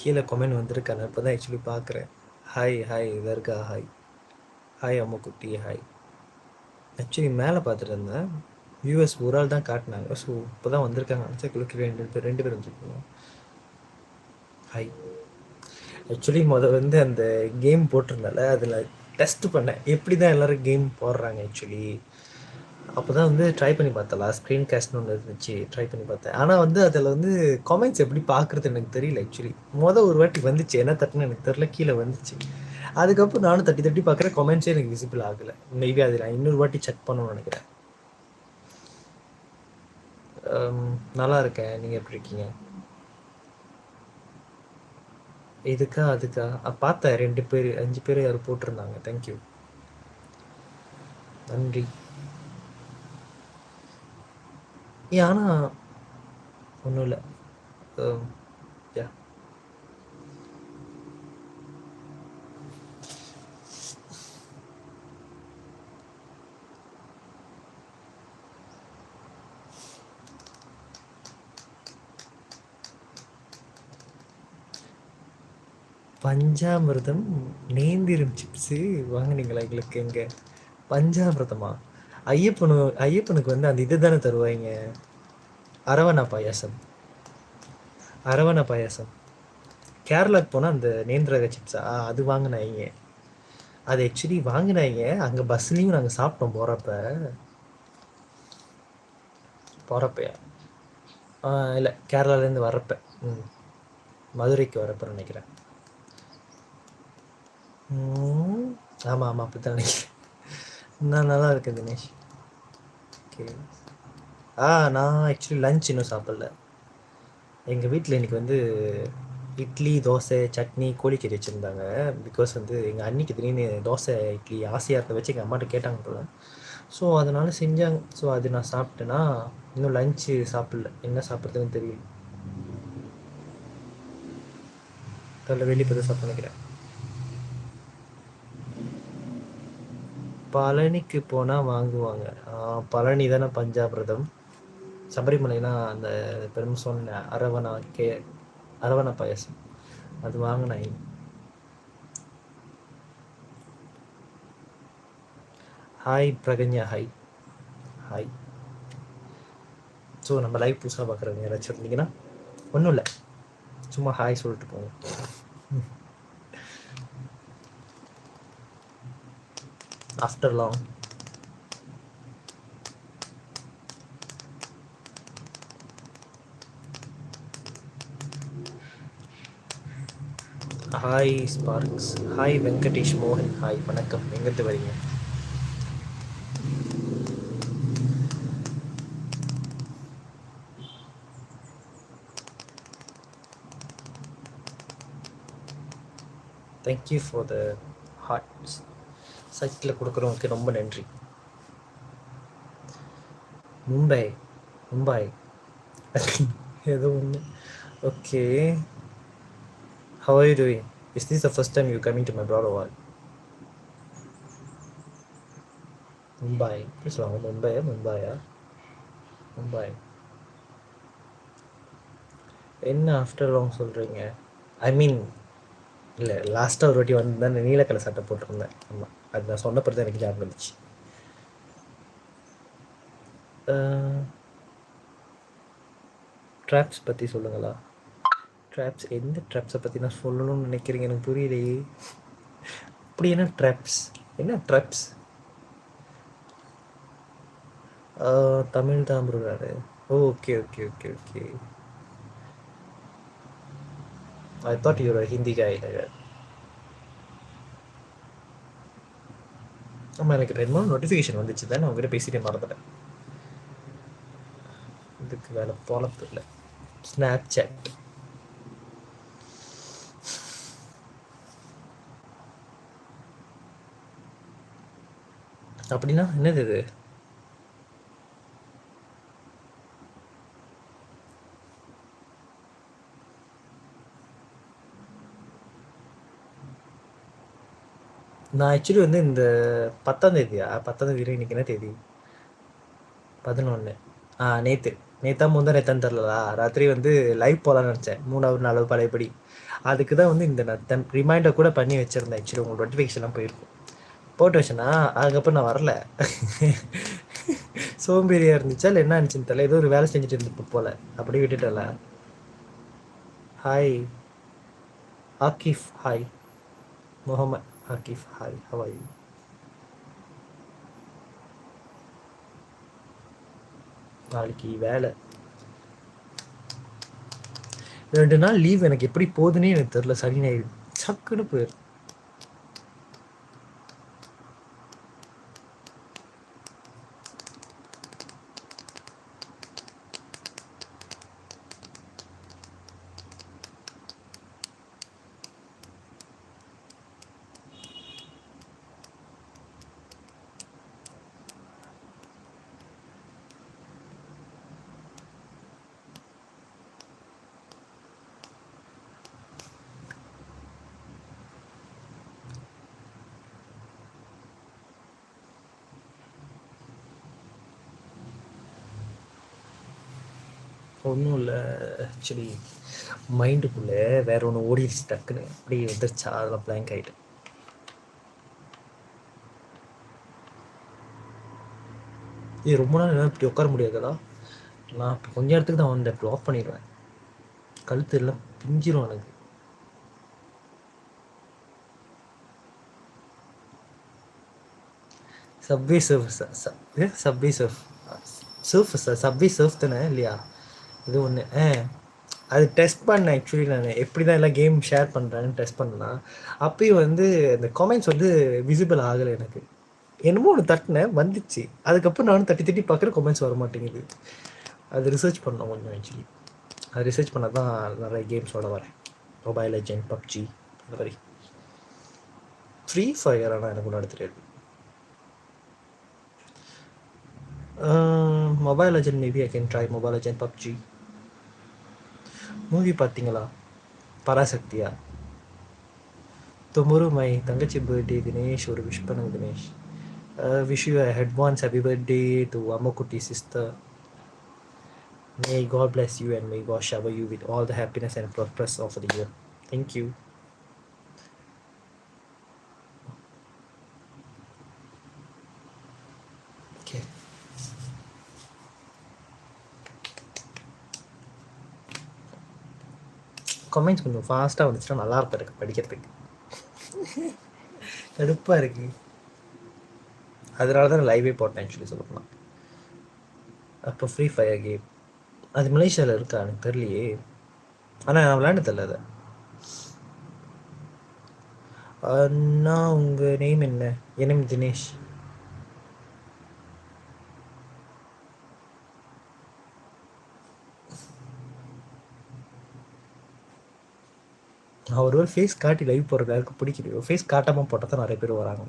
கீழே கொமெண்ட் வந்திருக்கா நான் இப்போ தான் ஆக்சுவலி பார்க்குறேன் ஹாய் ஹாய் தர்கா hi hi Ammukutty hi actually மேலே பார்த்துட்டு இருந்தேன். வியூஎஸ் ஒரு ஆள் தான் காட்டினாங்க. ஸோ இப்போ தான் வந்திருக்காங்க நினச்சா ரெண்டு பேர் ரெண்டு பேர் வந்துருக்கோம் ஹாய் ஆக்சுவலி முத வந்து அந்த கேம் போட்டிருந்தால அதில் டெஸ்ட் பண்ணேன். எப்படி தான் எல்லோரும் கேம் போடுறாங்க ஆக்சுவலி அப்போ தான் வந்து ட்ரை பண்ணி பார்த்தலாம் ஸ்க்ரீன் கேஸ்ட்னு ஒன்று இருந்துச்சு ட்ரை பண்ணி பார்த்தேன். ஆனால் வந்து அதில் வந்து காமெண்ட்ஸ் எப்படி பார்க்குறது எனக்கு தெரியல ஆக்சுவலி மொதல் ஒரு வாட்டி வந்துச்சு என்ன தட்டுன்னு எனக்கு தெரில கீழே வந்துச்சு. அதுக்கப்புறம் நானும் தட்டி தட்டி பார்க்குற கமெண்ட்ஸே எனக்கு விசிபிள் ஆகலை. மேபி அதில் இன்னொரு வாட்டி செக் பண்ணணும்னு நினைக்கிறேன். நல்லா இருக்கேன் நீங்கள் எப்படி இருக்கீங்க? இதுக்கா அதுக்கா? பார்த்தேன் ரெண்டு பேர் அஞ்சு பேர் யாரும் போட்டிருந்தாங்க. தேங்க்யூ நன்றி. ஆனால் ஒன்றும் இல்லை. யா. பஞ்சாமிர்தம் நேந்திரம் சிப்ஸு வாங்கினீங்களா எங்களுக்கு எங்கே பஞ்சாமிர்தமா? ஐயப்பனு ஐயப்பனுக்கு வந்து அந்த இது தானே தருவாங்க அரவணா பாயாசம். அரவணா பாயாசம். கேரளாக்கு போனால் அந்த நேந்திரக சிப்ஸா அது வாங்கினாங்க அது ஆக்சுவலி வாங்கினாங்க அங்கே பஸ்லேயும் நாங்கள் சாப்பிட்டோம் போகிறப்ப போகிறப்பையா இல்லை கேரளாலேருந்து வரப்ப ம். மதுரைக்கு வரப்ப நினைக்கிறேன். ஆமாம் ஆமாம் அப்படி தான் நினைக்கிறேன். நான் நல்லா இருக்கேன் தினேஷ். ஓகே. ஆ நான் ஆக்சுவலி லஞ்ச் இன்னும் சாப்பிடல. எங்கள் வீட்டில் இன்றைக்கி வந்து இட்லி தோசை சட்னி கோழிக்கறி வச்சுருந்தாங்க. பிகாஸ் வந்து எங்கள் அன்னிக்கு திடீர்னு தோசை இட்லி ஆசையாக இருந்த வச்சு எங்கள் அம்மாட்ட கேட்டாங்க போல. ஸோ அதனால் செஞ்சாங்க. ஸோ அது நான் சாப்பிட்டேன்னா இன்னும் லஞ்சு சாப்பிடல. என்ன சாப்பிட்றதுன்னு தெரியல. அதில் வெளியே போய் சாப்பிட நினைக்கிறேன். பழனிக்கு போனால் வாங்குவாங்க. பழனி தானே பஞ்சாபிரதம். சபரிமலைனா அந்த பெரும் சொன்ன அரவணா கே அரவணா பாயசம். அது வாங்கினேன் hi Prakanya hi. Hi. So நம்ம லைவ் புதுசாக பார்க்குறவங்க யாராச்சும் இருந்தீங்கன்னா ஒன்றும் இல்லை. சும்மா ஹாய் சொல்லிட்டு போங்க. After long. Hi Sparks hi Venkatesh மோகன் ஹாய் வணக்கம். எங்கிருந்து வரீங்க? தேங்க்யூ ஃபார் த சைட்டில் கொடுக்குறவங்களுக்கு ரொம்ப நன்றி. மும்பை மும்பை. ஏதோ ஒன்று okay how are you doing is this the first time you coming to my brother wall Mumbai. எப்படி சொல்லுவாங்க மும்பையா? மும்பாயா மும்பை. என்ன ஆஃப்டர் லாங் சொல்கிறீங்க ஐ மீன் இல்லை லாஸ்ட்டாக ஒரு வாட்டி வந்து தான் நீலக்கலை சட்டை போட்டிருந்தேன். ஆமாம் அது நான் சொன்ன பிறகு எனக்கு ஞாபகம் வந்துச்சு. ட்ராப்ஸ் பற்றி சொல்லுங்களா? ட்ராப்ஸ் எந்த ட்ராப்ஸை பற்றி நான் சொல்லணும்னு நினைக்கிறீங்க? எனக்கு புரியலையே. அப்படி என்ன ட்ராப்ஸ் என்ன ட்ராப்ஸ் தமிழ் தான் brother okay okay okay. Okay I thought you're Hindi guy ஆமாம் எனக்கு ரெண்டு மூணு நோட்டிஃபிகேஷன் வந்துச்சு தான் நான் உங்ககிட்ட பேசிட்டே மறந்துட்டேன். இதுக்கு வேலை பொழப்பு இல்லை. ஸ்னாப் சாட் அப்படின்னா என்னது இது? நான் ஆக்சுவலி வந்து இந்த பத்தாம் தேதியா பத்தாம் தேதி இன்னைக்கு என்ன தேதி? பதினொன்று ஆ நேற்று நேத்தா முந்தா நேத்தான்னு தெரிலலா ராத்திரி வந்து லைவ் போகலான்னு நினச்சேன். மூணாவது நாலாவது பழையபடி. அதுக்கு தான் வந்து இந்த நான் ரிமைண்டர் கூட பண்ணி வச்சுருந்தேன். ஆக்சுவலி உங்களுக்கு நோட்டிஃபிகேஷன்லாம் போயிருக்கும். போட்டு வச்சேன்னா அதுக்கப்புறம் நான் வரல. சோம்பேறியாக இருந்துச்சா இல்லை என்ன இருந்துச்சுன்னு தெரியல. ஏதோ ஒரு வேலை செஞ்சுட்டு இருந்தப்போ போல. அப்படியே விட்டுட்டல hi Aakif hi Muhammad. Aakif hi you? நாளைக்கு வேலை. ரெண்டு நாள் லீவ் எனக்கு எப்படி போகுதுன்னே எனக்கு தெரில சனி ஞாயிறு. சக்குன்னு போயிடும் ஒன்றும் இல்லை. ஆக்சுவலி மைண்டுக்குள்ளே வேற ஒன்று ஓடிடுச்சு டக்குன்னு. அப்படியே வந்துருச்சா அதெல்லாம் பிளாங்க் ஆகிட்டு இது ரொம்ப நாள் இப்படி உட்கார முடியாதுதா நான் இப்போ கொஞ்ச நேரத்துக்கு தான் வந்தேன். இப்படி ஆஃப் பண்ணிடுவேன். கழுத்து எல்லாம் பிஞ்சிரும் எனக்கு. Subway surf subway surf surf subway surf தானே இல்லையா? இது ஒன்று ஆ. அது டெஸ்ட் பண்ணேன் ஆக்சுவலி நான். எப்படி தான் எல்லாம் கேம் ஷேர் பண்ணுறாங்கன்னு டெஸ்ட் பண்ணலாம். அப்பயும் வந்து அந்த காமெண்ட்ஸ் வந்து விசிபிள் ஆகலை எனக்கு. என்னமோ ஒன்று தட்டினேன் வந்துச்சு. அதுக்கப்புறம் நானும் தட்டி தட்டி பார்க்குற கமெண்ட்ஸ் வர மாட்டேங்குது. அது ரிசர்ச் பண்ணோம் கொஞ்சம் ஆக்சுவலி அது ரிசர்ச் பண்ணால் தான் நிறைய கேம்ஸோட வரேன். மொபைல் லெஜெண்ட் பப்ஜி அந்த மாதிரி. ஃப்ரீ ஃபயர் ஆனால் எனக்கு ஒன்று தெரியாது. Mobile legend maybe I can try mobile legend PUBG movie பார்த்தீங்களா பராசக்தியா தொமுரு மை தங்கச்சி பர்த்டே தினேஷ் ஒரு விஷ் பண்ணுங்க Dinesh wish you advance happy birthday to Ammakutty sister may God bless you and may God shower you with all the happiness and bless of the year thank you you. Okay. Comments கொஞ்சம் ஃபாஸ்ட்டாக வந்துச்சுன்னா நல்லா இருக்கும் எனக்கு படிக்கிறதுக்கு. கடுப்பாக இருக்கு. அதனால தான் லைவே போட்டேன் ஆக்சுவலி சொல்லப்போனால் அப்போ ஃப்ரீ ஃபயர் கேம் அது மலேசியாவில் இருக்கா? எனக்கு தெரியலையே. ஆனால் நான் விளையாண்டு தெரியல அதை. அண்ணா உங்கள் நேம் என்ன? என் நேம் தினேஷ். நான் ஒரு வேளை ஃபேஸ் காட்டி லைவ் போடுறது யாருக்கு பிடிக்கலையோ ஃபேஸ் காட்டாமல் போட்டால் தான் நிறைய பேர் வராங்க.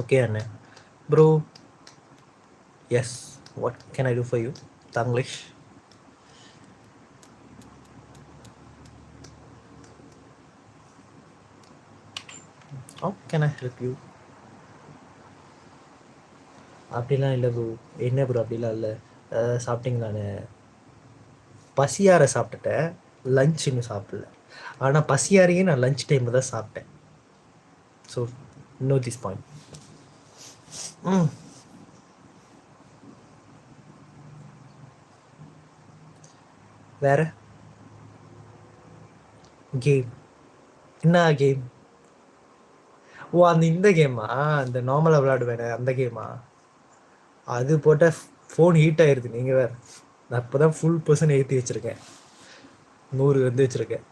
ஓகே அண்ணே. Bro yes what can I do for you Tanglish. How can I help you அப்படிலாம் இல்லை ப்ரோ என்ன ப்ரோ அப்படிலாம் இல்லை? சாப்பிட்டீங்களான்னு பசியார சாப்பிட்டுட்டேன். லஞ்ச் இன்னும் சாப்பிடல. ஆனால் பசியாரையே நான் லஞ்ச் டைமில் தான் சாப்பிட்டேன். ஸோ நோ திஸ் பாயிண்ட் ம். வேற? கேம் என்ன கேம் ஓ அந்த இந்த கேமா அந்த நார்மலாக விளையாடுவேன் அந்த கேமா அது போட்டால் ஃபோன் ஹீட் ஆயிடுது நீங்கள் வேறு. நான் இப்போ தான் ஃபுல் பர்சன் ஏற்றி வச்சுருக்கேன். நூறு வந்து வச்சுருக்கேன்.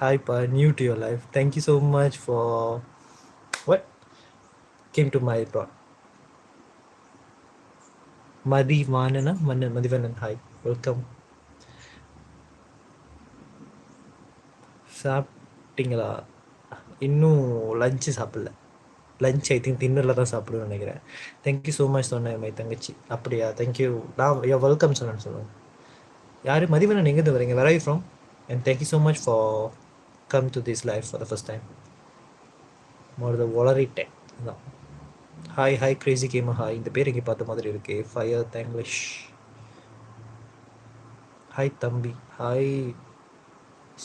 ஹாய்ப்பா new to your life thank you so much for what? Came to my thought. Mathi Mannan Mathivannan. Hi welcome சாப்பிட்டீங்களா? இன்னும் லஞ்சு சாப்பிடல. லஞ்ச் ஐ திங்க் டின்னரில் தான் சாப்பிடுவேன் நினைக்கிறேன். தேங்க்யூ ஸோ மச் சொன்னேன் மை தங்கச்சி. அப்படியா? தேங்க்யூ நான் யோ வெல்கம் சொன்னேன்னு சொல்லுவேன் யார்? மதிவண்ணன் எங்கேருந்து வரீங்க? Where I from and thank you so much for come to this life for the first time மொதல்ல உளறிட்டேன் அதான். Hi hi crazy game hi இந்த பேர் இங்கே பார்த்த மாதிரி இருக்கு. ஃபயர் தேங்க்லிஷ் ஹாய் தம்பி. ஹாய்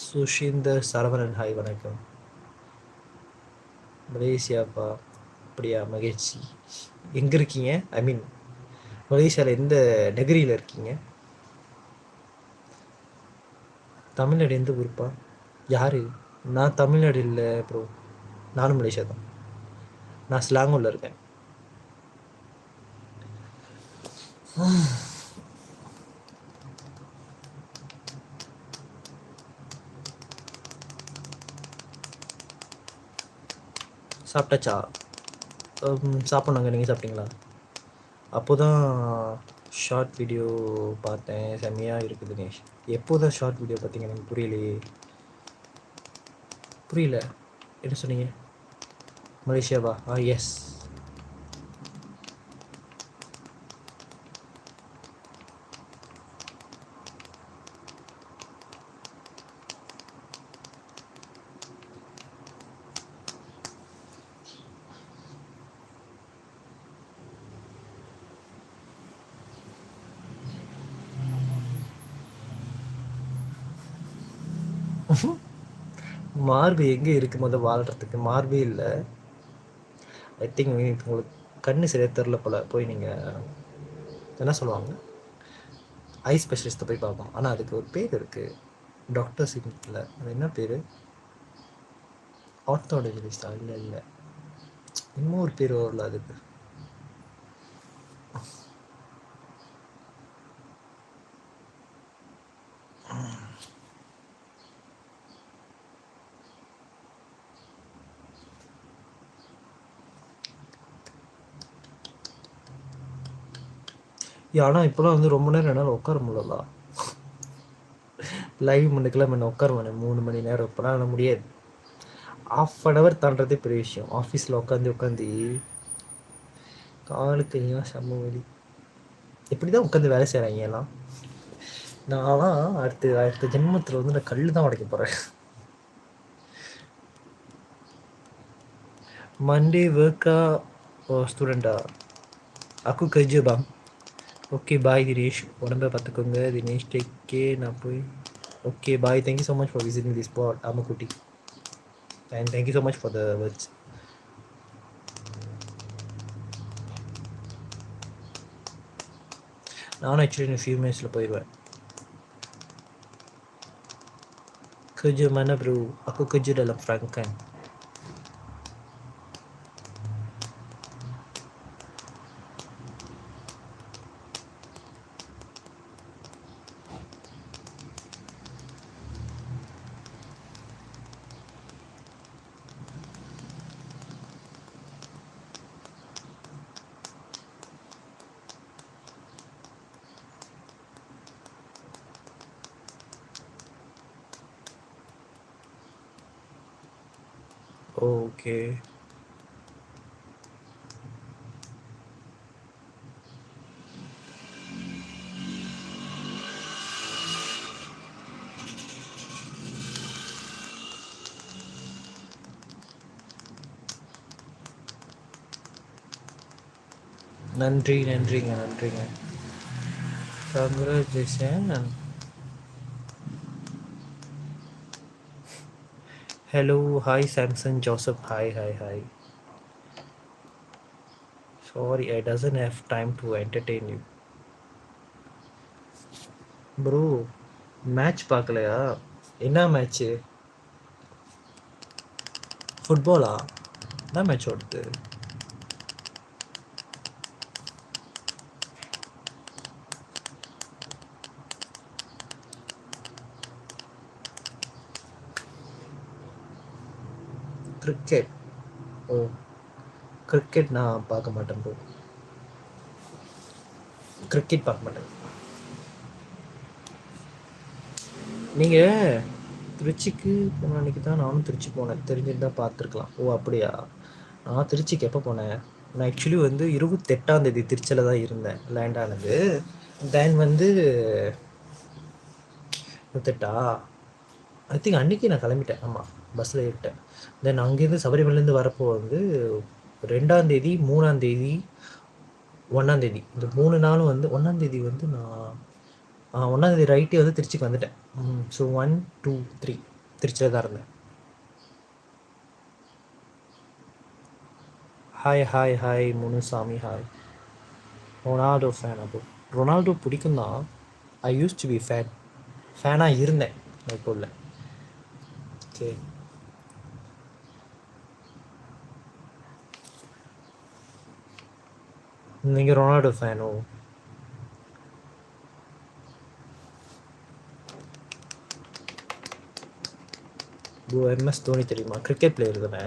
சுஷிந்தர் சரவணன் ஹாய் வணக்கம். மலேசியாப்பா அப்படியா மகிழ்ச்சி. எங்கே இருக்கீங்க? ஐ மீன் மலேசியாவில் எந்த நகரியில் இருக்கீங்க? தமிழ்நாடு எந்த ஊருப்பா? யார்? நான் தமிழ்நாடு இல்லை ப்ரோ நானும் மலேசியா தான். நான் ஸ்லாங்கூரில் இருக்கேன். சாப்பிட்டாச்சா? சாப்பிட்ணுங்க. நீங்கள் சாப்பிட்டீங்களா? அப்போ தான் ஷார்ட் வீடியோ பார்த்தேன். செம்மையாக இருக்குது தினேஷ் எப்போ தான் ஷார்ட் வீடியோ பார்த்தீங்க? எனக்கு புரியலையே. புரியல. என்ன சொன்னீங்க? மலேசியாவா? ஆ எஸ் மார்பு எங்கே இருக்கு முதல் வாழ்கிறதுக்கு மார்பே இல்லை. ஐ திங்க் உங்களுக்கு கண்ணு சரியாக தெரில போல். போய் நீங்கள் என்ன சொல்லுவாங்க? ஐ ஸ்பெஷலிஸ்ட்டை போய் பார்ப்போம். ஆனால் அதுக்கு ஒரு பேர் இருக்குது டாக்டர் சிங்கில் அது என்ன பேர்? ஆர்த்தோடஜிஸ்டா இல்லை இல்லை. இன்னும் ஒரு பேர் வரல அதுக்கு. ஆனால் இப்போலாம் வந்து ரொம்ப நேரம் என்னால் உட்கார முடியல லைவ் முன்னுக்கெல்லாம் என்ன உட்காருவேன்? மூணு மணி நேரம் இப்போலாம் என்னால் முடியாது. ஆஃப் அன் ஹவர் தாண்டதே பெரிய விஷயம். ஆஃபீஸில் உட்காந்து உட்காந்து காலுக்கு கையெல்லாம் செம்ம வழி எப்படி தான் உட்காந்து வேலை செய்கிறாங்க எல்லாம்? நான்லாம் அடுத்து அடுத்த ஜென்மத்தில் வந்து நான் கல் தான் உடைக்க போகிறேன் மண்டே ஒர்க்கா ஸ்டூடெண்டா அக்கு kerja ஓகே பாய் தினேஷ் உடம்பை பார்த்துக்கோங்க. தினேஷ் டேக் கே நான் போய் okay bye thank you so much for visiting the spot Ammakutty and thank you so much for the words நானும் ஆக்சுவலி ஃபியூ மினிட்ஸில் போயிடுவேன் kerja mana bro. aku kerja dalam Frankan okay நன்றி நன்றிங்க நன்றிங்க congratulation hello hi Samsung Joseph hi hi hi sorry I doesn't have time to entertain you bro match பார்க்கலையா என்ன match ஃபுட்பாலா என்ன match ஓடுது கிரிக்கெட் ஓ cricket நான் பார்க்க மாட்டேன் ப்ரோ கிரிக்கெட் பார்க்க மாட்டேன். நீங்கள் திருச்சிக்கு போன அன்றைக்கி தான் நானும் திருச்சி போனேன். தெரிஞ்சுட்டு தான் பார்த்துருக்கலாம். ஓ அப்படியா? நான் திருச்சிக்கு எப்போ போனேன்? நான் ஆக்சுவலி வந்து இருபத்தெட்டாம் தேதி திருச்சியில் தான் இருந்தேன். லேண்ட் ஆனது. தென் வந்து இருபத்தெட்டா? ஐ திங்க் அன்றைக்கி நான் கிளம்பிட்டேன். ஆமாம் பஸ்ஸில் ஏறிட்டேன். தென் அங்கேருந்து சபரிமலையிலேருந்து வரப்போ வந்து ரெண்டாந்தேதி மூணாந்தேதி ஒன்றாந்தேதி இந்த மூணு நாளும் வந்து ஒன்றாந்தேதி வந்து நான் ஒன்றாந்தேதி ரைட்டே வந்து திருச்சிக்கு வந்துட்டேன். ஸோ ஒன் டூ த்ரீ திருச்சியில் தான் இருந்தேன். Hi hi hi Munusamy hi Ronaldo fan அப்போ. ரொனால்டோ பிடிக்கும் தான் I use to be fan ஃபேனாக இருந்தேன் இப்போ இல்லை ஓகே நீங்கள் ரொனால்டோ ஃபேனோ ப்ரோ எம்எஸ் தோனி தெரியுமா? கிரிக்கெட் பிளேயர் தானே.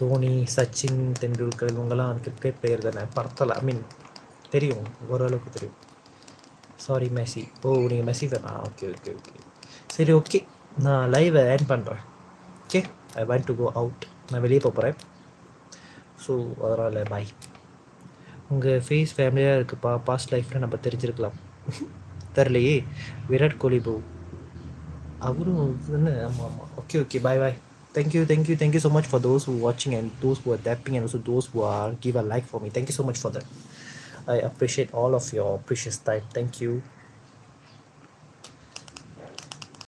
தோனி சச்சின் தெண்டுல்கர் இவங்கெல்லாம் கிரிக்கெட் பிளேயர் தானே. படத்தில் ஐ மீன் தெரியும் ஓரளவுக்கு தெரியும். சாரி மெஸ்ஸி ஓ நீங்கள் மெஸ்ஸி தானா ஓகே ஓகே ஓகே சரி ஓகே நான் லைவை ஏன் பண்ணுறேன் okay I want to go out நான் வெளியே போகிறேன் ஸோ அதனால் பாய் உங்கள் ஃபேஸ் ஃபேமிலியாக இருக்குப்பா பாஸ்ட் லைஃப்பில் நம்ம தெரிஞ்சிருக்கலாம் தெரிலையே விராட் கோலி ப்ரோ அவரும் தானே ஆமாம் ஆமாம் okay okay bye bye thank you thank you thank you so much for those who வாட்சிங் and those who are tapping and also those who are give a like for me thank you so much for that I appreciate all of your precious time thank you